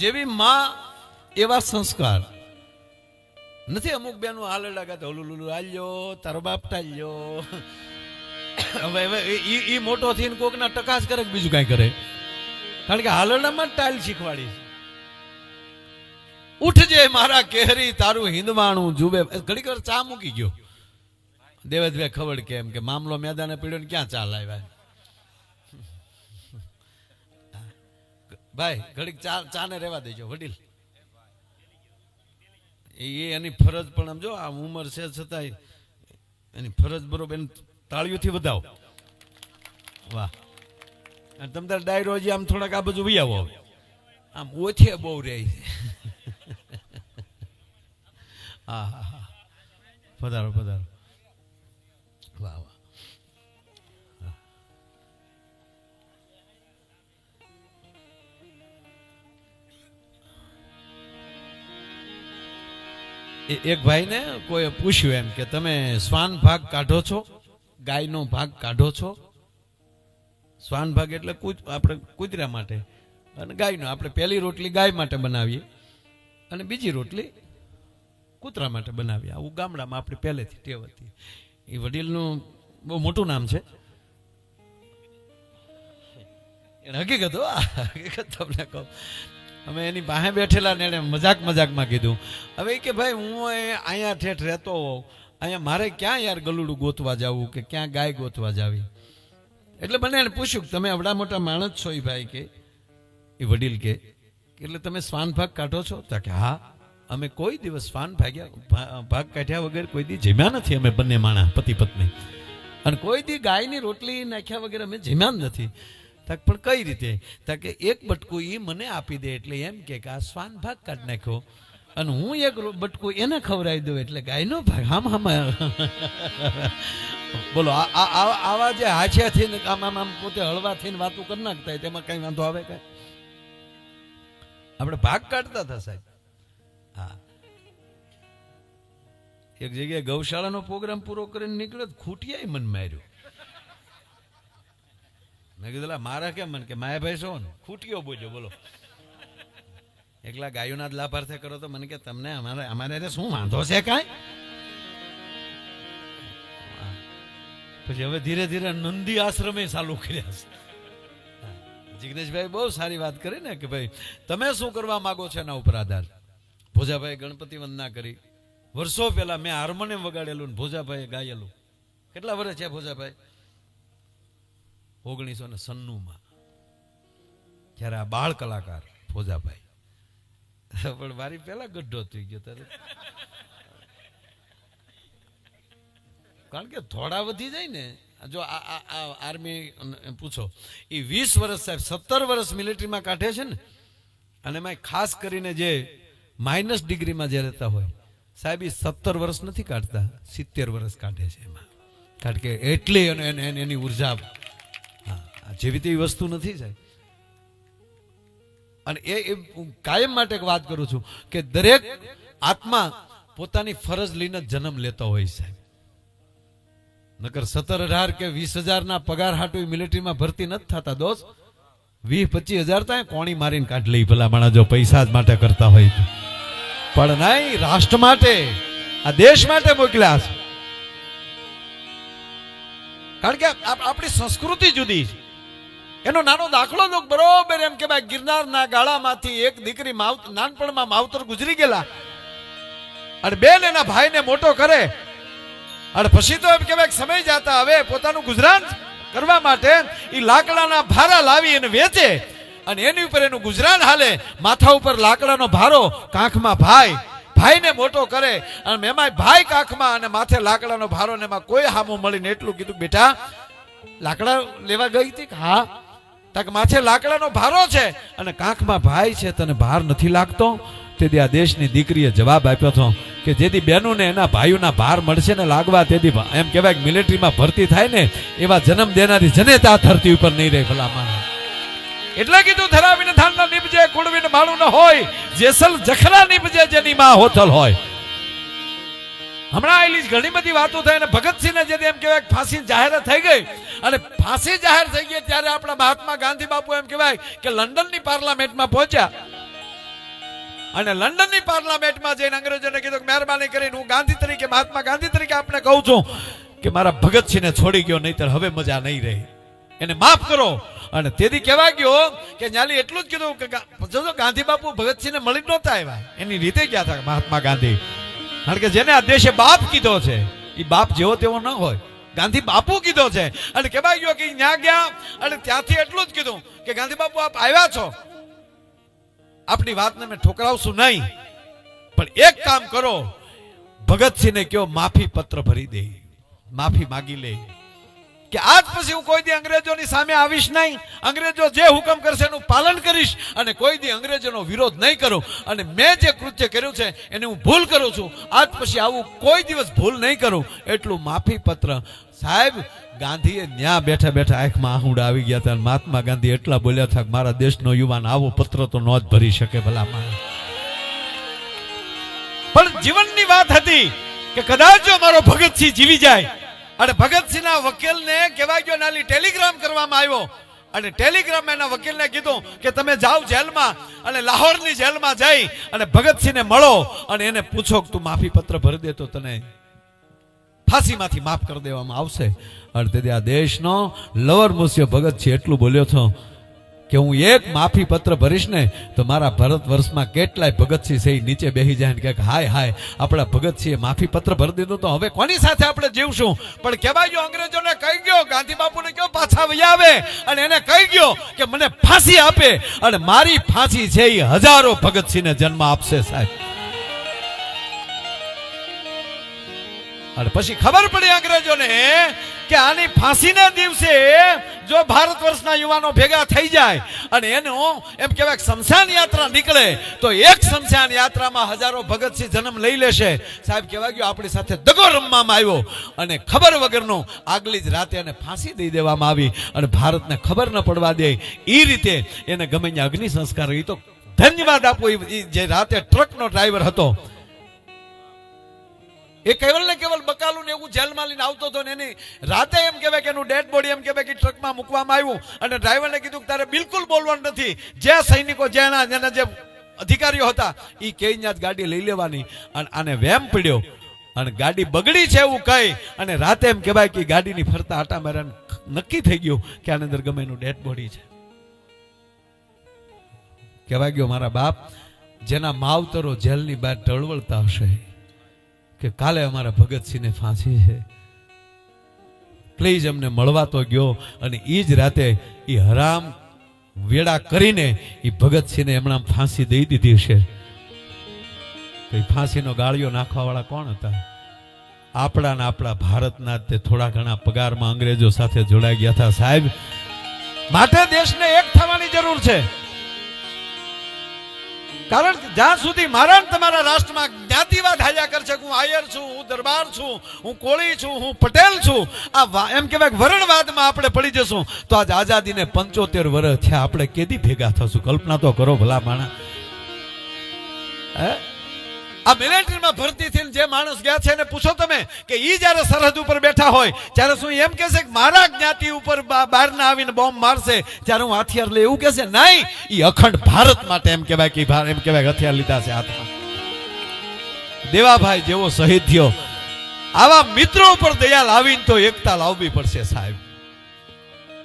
જેવી માં એવા સંસ્કાર. નથી અમુક બેનો હાલ લાગે તો ઓલું લુલું હાલ્યો, તારો બાપ ટાલ્યો. હવે હવે ઈ ઈ મોટો થઈને કોકના ટકાસ કરે બીજું કાંઈ કરે. કારણ કે હાલરડામાં જ ટાઈલ શીખવાડી ઉઠજે મારા કેહરી, તારું હિંદવાણું જુબે. ઘડીક ચા મૂકી ગયો. દેવેદભાઈ ખબર કેમ કે મામલો મેદાને પીડ્યો ને ક્યાં ચાલ આવ્યા ભાઈ, ઘડીક ચા ચાને રહેવા દેજો, વડીલ. એ એની ફરજ પણ આમ જો આ ઉંમર છે છતાંય એની ફરજ બરોબર, એને તાળીઓથી વધાવો. વાહ. અને તમ તાર ડાયરો હજી આમ થોડાક આ બાજુ વહી આવો. આમ ઓછે બહુ રહે. હા હા હા. પધારો પધારો. એક ભાઈને કોઈ પૂછ્યું એમ કે તમે શ્વાન ભાગ કાઢો છો? ગાયનો ભાગ કાઢો છો? શ્વાન ભાગ એટલે કૂત આપણે કૂતરા માટે. અને ગાયનો, આપણે પહેલી રોટલી ગાય માટે બનાવીએ અને બીજી રોટલી કૂતરા માટે બનાવીએ. આવું ગામડામાં આપણે પહેલેથી ટેવ હતી. એ વડીલનું બહુ મોટું નામ છે. એને હકીકત હકીકત તમને કહું. અમે એની પાસે બેઠેલા ને એને મજાક મજાકમાં કીધું, હવે કે ભાઈ હું અહીંયા ઠેઠ રહેતો હોઉં, અહીંયા મારે ક્યાં યાર ગલુડું ગોતવા જવું કે ક્યાં ગાય ગોતવા જાવી? એટલે મને એને પૂછ્યું કે તમે અવડા મોટા માણસ છો એ ભાઈ કે? એ વડીલ કે એટલે તમે શ્વાન ભાગ કાઢો છો? તો કે, હા, અમે કોઈ દિવસ શ્વાન ભાગ્યા ભાગ કાઢ્યા વગર કોઈ દી જમ્યા નથી અમે બંને માણા પતિ પત્ની અને કોઈ દી ગાયની રોટલી નાખ્યા વગર અમે જમ્યા નથી. તાક પણ કઈ રીતે? તાક એક બટકું એ મને આપી દે એટલે એમ કે આ શ્વાન ભાગ કાઢી નાખ્યો. અને હું એક બટકું એને ખવડાવી દઉં એટલે ગાયનો ભાગ આમ આમ બોલો આવા જે હાથિયા થઈને આમ આમ આમ પોતે હળવા થઈને વાતો કરી નાખતા હોય તેમાં કઈ વાંધો આવે કઈ? આપણે ભાગ કાઢતા હતા સાહેબ. હા. એક જગ્યાએ ગૌશાળાનો પ્રોગ્રામ પૂરો કરીને નીકળ્યો ખૂટિયાએ મન માર્યું. મેં કીધું મારા કેમ મને કે માયાભાઈ ભાઈ ને? ખૂટ્યો બોજો બોલો. એકલા ગાયોના જ લાભાર્થે કરો તો મને કે તમને અમારે અમારે શું વાંધો છે કાંઈ? પછી હવે ધીરે ધીરે નંદી આશ્રમે ચાલુ કર્યા છે. જિગ્નેશભાઈ બહુ સારી વાત કરી ને કે ભાઈ તમે શું કરવા માગો છો એના ઉપર આધાર? ભોજાભાઈ ગણપતિ વંદના કરી. વર્ષો પહેલા મેં હાર્મોનિયમ વગાડેલું ને ભોજાભાઈએ ગાયેલું. કેટલા વર્ષ છે ભોજાભાઈ? ઓગણીસો ને સન્નુમાં, જ્યારે આ બાળ કલાકાર ફોજાભાઈ. પણ મારી પહેલા ગઢો થઈ ગયો ત્યારે કારણ કે થોડા વધી જાય ને, જો આ આર્મી પૂછો એ વીસ વર્ષ સાહેબ, સત્તર વર્ષ મિલિટરીમાં કાઢે છે ને, અને એમાં ખાસ કરીને જે માઇનસ ડિગ્રીમાં જે રહેતા હોય, સાહેબ એ સત્તર વર્ષ નથી કાઢતા, સિત્તેર વર્ષ કાઢે છે એમાં. કારણ કે એટલી અને એને- ઊર્જા જેવી તેવી વસ્તુ નથી સાહેબ. અને એ કાયમ માટે વાત કરું છું કે દરેક આત્મા પોતાની ફરજ લઈને જન્મ લેતો હોય સાહેબ. નકર સત્તર હજાર કે વીસ હજારના પગાર હાટુ મિલિટરીમાં ભરતી નથી થતા દોસ્ત. વીસ, પચીસ હજાર તો કોણી મારીને કાઢ લઈ ભલા માણા જો પૈસા જ માટે કરતા હોય પણ નહીં, રાષ્ટ્ર માટે, આ દેશ માટે મોકલ્યા છે. કારણ કે આપણી સંસ્કૃતિ જુદી છે. એનો નાનો દાખલો દો બરોબર એમ કે ભાઈ ગિરનારના ગાળામાંથી એક દીકરી નાનપણમાં માવતર ગુજરી ગયેલા. અને બેન એના ભાઈને મોટો કરે. અને પછી તો એમ કે ભાઈ સમય જતા હવે પોતાનું ગુજરાન કરવા માટે એ લાકડાના ભારા લાવી અને વેચે. અને એની ઉપર એનું ગુજરાન હાલે, માથા ઉપર લાકડાનો ભારો કાંખમાં ભાઈ ભાઈને મોટો કરે. અને એમાં ભાઈ કાંખમાં અને માથે લાકડાનો ભારો ને એમાં કોઈ હામો મળીને એટલું કીધું બેટા, લાકડા લેવા ગઈ હતી હા? તક માથે લાકડાનો ભારો છે અને કાંખમાં ભાઈ છે, તને ભાર નથી લાગતો? તેથી આ દેશની દીકરીએ જવાબ આપ્યો હતો કે જેથી બહેનોને એના ભાઈઓના ભાર મળશે ને લાગવા, તેથી એમ કહેવાય મિલિટરીમાં ભરતી થાય ને, એવા જન્મ દેનારી જનેતા ધરતી ઉપર નહીં રહે ભલામાં એટલે કીધું, ધરાવીને થાનના નીપજે, કુળવીને માળું ન હોય, જેસલ જખરા નીપજે જેની માં હોથલ હોય. હમણાં આવેલી ઘણી બધી વાતો થઈ અને ભગતસિંહને જે એમ કહેવાય ફાંસી જાહેરાત થઈ ગઈ. અને ફાંસી જાહેર થઈ ગઈ ત્યારે આપણા મહાત્મા ગાંધી બાપુ એમ કહેવાય કે લંડનની પાર્લામેન્ટમાં પહોંચ્યા. અને લંડનની પાર્લામેન્ટમાં જઈને અંગ્રેજોને કીધું કે મહેરબાની કરીને હું ગાંધી તરીકે, મહાત્મા ગાંધી તરીકે આપને કહું છું કે મારા ભગતસિંહને છોડી ગયો, નહીતર હવે મજા નહીં રહી. એને માફ કરો. અને તેથી કહેવા ગયો કે ન્યાલી એટલું જ કીધું કે જો ગાંધી બાપુ ભગતસિંહને મળી નહોતા આવ્યા. એની રીતે ગયા હતા મહાત્મા ગાંધી? કારણ કે જેને આ દેશે બાપ કીધો છે એ બાપ જેવો તેવો ન હોય. ગાંધી બાપુ કીધો છે. અને કેવાય ગયો કે ત્યાં ગયા અને ત્યાંથી એટલું જ કીધું કે ગાંધી બાપુ, આપ આવ્યા છો. આપણી વાતને મેં ઠોકરાવશું નહીં. પણ એક કામ કરો. ભગતસિંહને કયો માફી પત્ર ભરી દે. માફી માગી લે. કે આજ પછી હું કોઈ દી અંગ્રેજોની સામે આવીશ નહીં. અંગ્રેજો જે હુકમ કરશે એનું પાલન કરીશ અને કોઈ દી અંગ્રેજોનો વિરોધ નહીં કરું. અને મેં જે કૃત્ય કર્યું છે એને હું ભૂલ કરું છું. આજ પછી આવું કોઈ દિવસ ભૂલ નહીં કરું. એટલું માફી પત્ર. સાહેબ, ગાંધીએ ન્યા બેઠા બેઠા આંખમાં આહુંડ આવી ગયા હતા મહાત્મા ગાંધી એટલા બોલ્યા હતા મારા દેશનો યુવાન આવો પત્ર તો ન જ ભરી શકે ભલા માણસ પણ જીવનની વાત હતી કે કદાચ જો મારો ભગતસિંહ જીવી જાય અને ભગતસિંહના વકીલને કહેવાય ગયો નાલી ટેલિગ્રામ કરવામાં આવ્યો. અને ટેલિગ્રામ એના વકીલને કીધું કે તમે જાઓ જેલમાં અને લાહોરની જેલમાં જઈ અને ભગતસિંહને મળો અને એને પૂછો કે તું માફી પત્ર ભરી દે તો તને ફાંસીમાંથી માફ કરી દેવામાં આવશે. અને તેથી આ દેશનો લવર મુસ્યો ભગતસિંહ એટલું બોલ્યો છો. કે હું એક માફી પત્ર ભરીશ ને, તો મારા ભારત વર્ષમાં કેટલાય ભગતસિંહ છે નીચે બેસી જાય ને કહે હાય હાય, આપણા ભગતસિંહે માફી પત્ર ભરી દીધું તો હવે કોની સાથે આપણે જીવશું? પણ કહેવાય ગયો, અંગ્રેજોને કહી ગયો, ગાંધી બાપુને કયો, પાછા આવે. અને એને કહી ગયો કે, મને ફાંસી આપે. અને મારી ફાંસી છે એ હજારો ભગતસિંહને જન્મ આપશે સાહેબ. અને પછી ખબર પડી અંગ્રેજોને કે આની ફાંસીના દિવસે જો ભારત વર્ષના યુવાનો ભેગા થઈ જાય અને એનો એમ કહેવાય શમશાન યાત્રા નીકળે, તો એક શમશાન યાત્રામાં હજારો ભગતસિંહ જન્મ લઈ લેશે. સાહેબ કહેવા ગયો, આપણી સાથે દગો રમવામાં આવ્યો. અને ખબર વગરનો આગલી જ રાતે એને ફાંસી દઈ દેવામાં આવી અને ભારતને ખબર ન પડવા દે. એ રીતે એને ગમે ત્યાં અગ્નિ સંસ્કાર એ તો ધન્યવાદ આપો એ જે રાતે ટ્રકનો ડ્રાઈવર હતો એ કેવલ ને કેવલ બકાલું ને એવું જેલમાં લઈને આવતો હતો ને એની રાતે એમ કહેવાય કે એનું ડેડ બોડી એમ કહેવાય કે ટ્રકમાં મૂકવામાં આવ્યું અને ડ્રાઈવરને કીધું કે તારે બિલકુલ બોલવાનું નથી. જે સૈનિકો જેના જેના જે અધિકારીઓ હતા એ કે જ ગાડી લઈ લેવાની. અને આને વેમ પડ્યો. અને ગાડી બગડી છે એવું કહી અને રાતે એમ કહેવાય કે ગાડીની ફરતા આટા માર્યા નક્કી થઈ ગયું કે આની અંદર ગમે એનું ડેડ બોડી છે. કહેવાય ગયો, મારા બાપ, જેના માવતરો જેલની બહાર ટળવળતા હશે કે કાલે અમારા ભગતસિંહને ફાંસી છે. પ્લીઝ અમને મળવા તો ગયો અને એ જ રાતે એ હરામ વેડા કરીને એ ભગતસિંહને એમણે ફાંસી દઈ દીધી છે. એ ફાંસીનો ગાળિયો નાખવાવાળા કોણ હતા? આપણા આપણા ભારતના તે થોડા ઘણા પગારમાં અંગ્રેજો સાથે જોડાઈ ગયા હતા. સાહેબ માટે દેશને એક થવાની જરૂર છે. કારણ કે જ્યાં સુધી મારા તમારા રાષ્ટ્રમાં જ્ઞાતિવાદ હાજા કરશે હું આયર છું, હું દરબાર છું, હું કોળી છું, હું પટેલ છું, આ એમ કહેવાય વરણવાદમાં આપણે પડી જશું. તો આજ આઝાદીને પંચોતેર વર્ષ થયા. આપણે કેદી ભેગા થશું? કલ્પના તો કરો ભલા માણા હે? આ મિલિટરીમાં ભરતી થઈને જે માણસ ગયા છે એને પૂછો તમે કે ઈ જ્યારે સરહદ ઉપર બેઠા હોય, ત્યારે શું એમ કહેશે કે મારા જ્ઞાતિ ઉપર બહારના આવીને બોમ્બ મારશે? ત્યારે હું હથિયાર લે, એવું કહેશે નહીં, ઈ અખંડ ભારત માટે એમ કહેવાય કે એમ કહેવાય હથિયાર લીધા છે હાથમાં. દેવાભાઈ, જેવો શહીદ થયો. આવા મિત્રો ઉપર દયા લાવીને તો એકતા લાવવી પડશે સાહેબ.